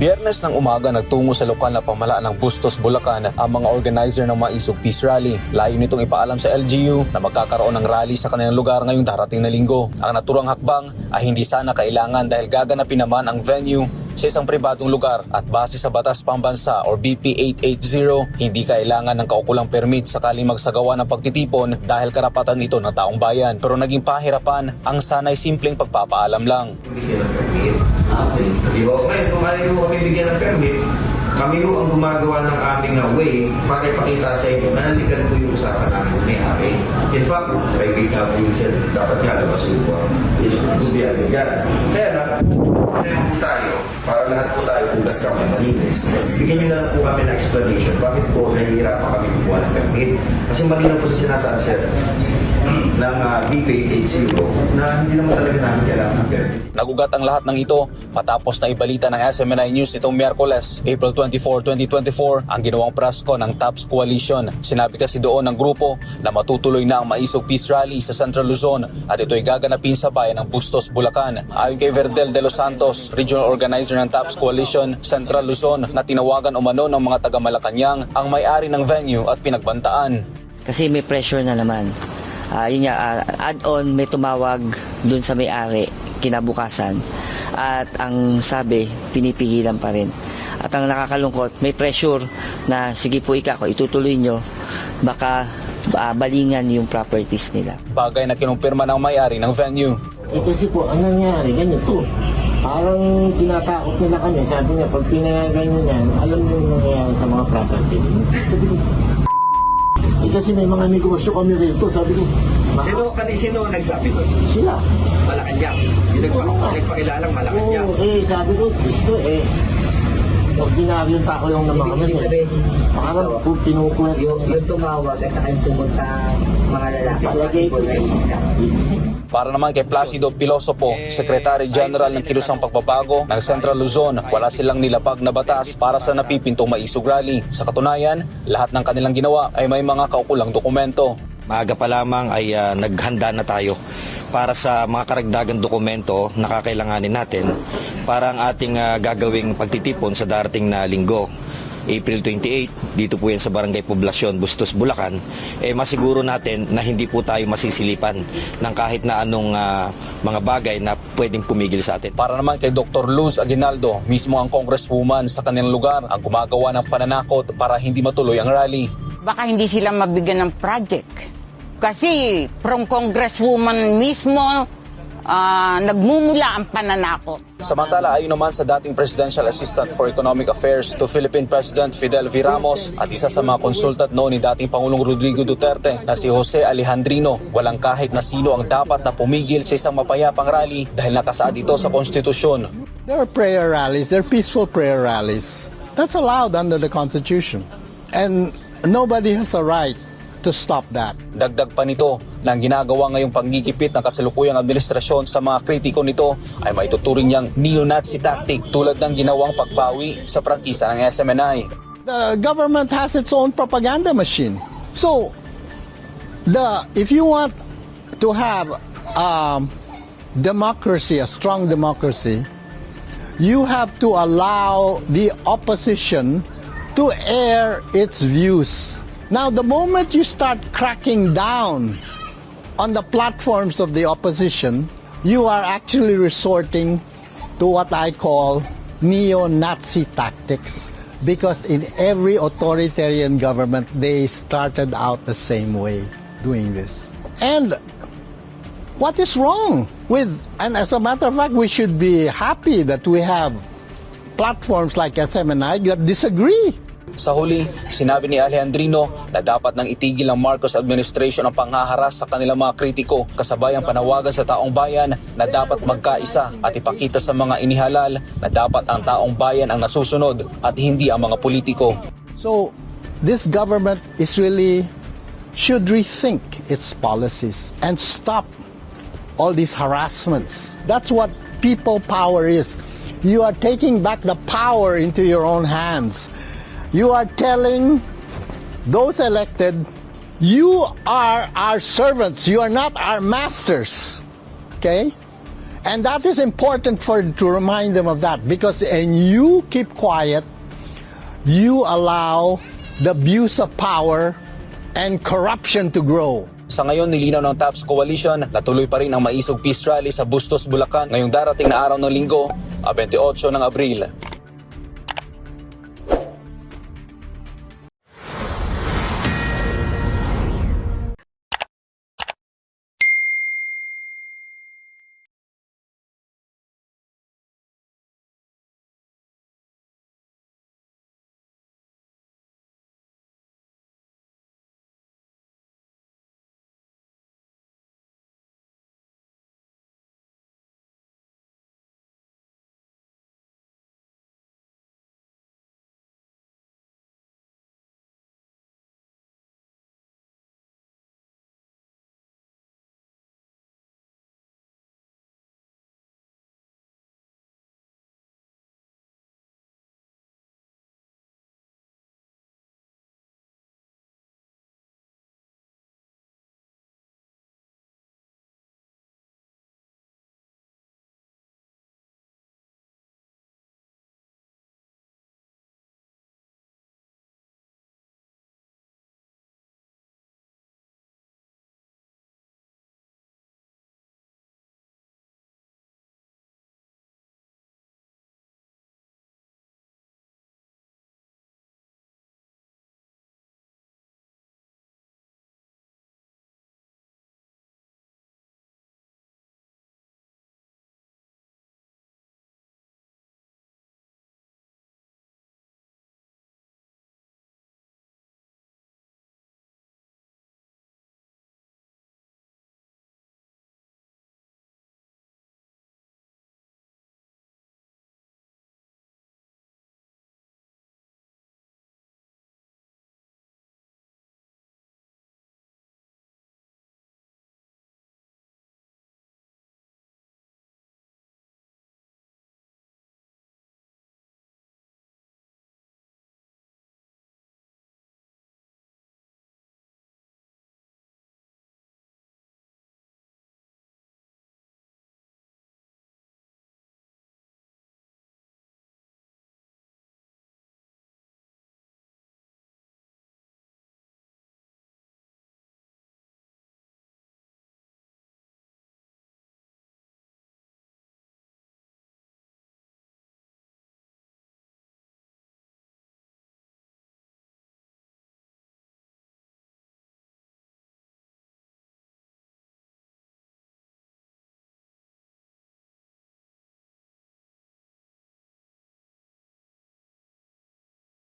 Biyernes ng umaga nagtungo sa lokal na pamalaan ng Bustos, Bulacan ang mga organizer ng Maisog Peace Rally. Layo nitong ipaalam sa LGU na magkakaroon ng rally sa kanilang lugar ngayong darating na linggo. Ang naturang hakbang ay hindi sana kailangan dahil gaganapin naman ang venue sa isang pribadong lugar at base sa Batas Pambansa or BP 880, hindi kailangan ng kaukulang permit sakaling magsagawa ng pagtitipon dahil karapatan ito ng taong bayan. Pero naging pahirapan ang sanay simpleng pagpapaalam lang. bigyan ng permit. Okay. Di ba? Ngayon, kung ayaw kami bigyan ng permit, kami ho ang gumagawa ng aming uh, way para ipakita sa inyo na nalikan po yung usapan namin kung may-ari. In fact, kay Gate na po yun sir, dapat nga labas yung uh, yung biyahe dyan. Kaya na, Kaya po tayo, para lahat po tayo bugas kami malinis. Bigyan nyo na lang po kami ng explanation bakit po nahihirapan kami kumuha ng permit. Kasi malinaw po sa sinasabi sir ng uh, BP 880 na hindi naman talaga namin kailangan ng permit. Nagugat ang lahat ng ito matapos na ibalita ng SMNI News nitong Miyerkules, April 24, 2024, ang ginawang prasko ng TAPS Coalition. Sinabi kasi doon ng grupo na matutuloy na ang Maisog Peace Rally sa Central Luzon at ito'y gaganapin sa bayan ng Bustos, Bulacan. Ayon kay Verdel de los Santos, regional organizer ng TAPS Coalition Central Luzon na tinawagan umano ng mga taga Malacanang ang may-ari ng venue at pinagbantaan. Kasi may pressure na naman. Ah, yun nga, ah, add-on may tumawag dun sa may-ari kinabukasan. At ang sabi, pinipigilan pa rin. At ang nakakalungkot, may pressure na sige po ika, itutuloy nyo, baka ah, balingan yung properties nila. Bagay na kinumpirma ng may-ari ng venue. Eh kasi po, ang nangyari, ganito. Parang tinatakot nila kami. Sabi niya, pag pinayagan niyo yan, alam niyo yung nangyayari sa mga property. Sabi ko, eh kasi may mga negosyo kami rito. Sabi ko, "Baka Sino, kani, sino ang nagsabi doon? sila. Malacanang. Yung nagpa- nagpakilalang Malacanang. Oo, eh, sabi ko, gusto eh. Ordinaryong tao lang naman kami. eh. Parang po pinukwento. yung, yung tumawag at saka yung pumunta mga lalaki Palagay ko possible na isa. Para naman kay Placido Pilosopo, Secretary General ng Kilusang Pagbabago ng Central Luzon, wala silang nilapag na batas para sa napipintong maisog rally. Sa katunayan, lahat ng kanilang ginawa ay may mga kaukulang dokumento. Maaga pa lamang ay ah, naghanda na tayo para sa mga karagdagang dokumento na kakailanganin natin para ang ating ah, gagawing pagtitipon sa darating na linggo. April 28, dito po yan sa Barangay Poblasyon, Bustos, Bulacan, eh masiguro natin na hindi po tayo masisilipan ng kahit na anong ah, mga bagay na pwedeng pumigil sa atin. Para naman kay Dr. Luz Aguinaldo, mismo ang congresswoman sa kanilang lugar ang gumagawa ng pananakot para hindi matuloy ang rally. baka hindi sila mabigyan ng project. Kasi from congresswoman mismo, ah, nagmumula ang pananakot. Samantala, ayon naman sa dating Presidential Assistant for Economic Affairs to Philippine President Fidel V. Ramos at isa sa mga konsultat noon ni dating Pangulong Rodrigo Duterte na si Jose Alejandrino, walang kahit na sino ang dapat na pumigil sa isang mapayapang rally dahil nakasaad ito sa konstitusyon. There are prayer rallies, there are peaceful prayer rallies. That's allowed under the Constitution. And nobody has a right to stop that. Dagdag pa nito na ang ginagawa ngayong panggigipit ng kasalukuyang administrasyon sa mga kritiko nito ay maituturing niyang neo-Nazi tactic tulad ng ginawang pagbawi sa prangkisa ng SMNI. The government has its own propaganda machine. So, the if you want to have um, democracy, a strong democracy, you have to allow the opposition to air its views. Now, the moment you start cracking down on the platforms of the opposition, you are actually resorting to what I call neo Nazi tactics. Because in every authoritarian government, they started out the same way doing this. And what is wrong with, and as a matter of fact, we should be happy that we have platforms like SMNI that disagree. Sa huli, sinabi ni Alejandrino na dapat nang itigil ng Marcos administration ang panghaharas sa kanilang mga kritiko kasabay ang panawagan sa taong bayan na dapat magkaisa at ipakita sa mga inihalal na dapat ang taong bayan ang nasusunod at hindi ang mga politiko. So, this government is really should rethink its policies and stop all these harassments. That's what people power is. You are taking back the power into your own hands. You are telling those elected, you are our servants, you are not our masters. Okay? And that is important for to remind them of that because and you keep quiet, you allow the abuse of power and corruption to grow. Sa ngayon, nilinaw ng TAPS Coalition na tuloy pa rin ang maisog peace rally sa Bustos, Bulacan ngayong darating na araw ng linggo, ah, 28 ng Abril.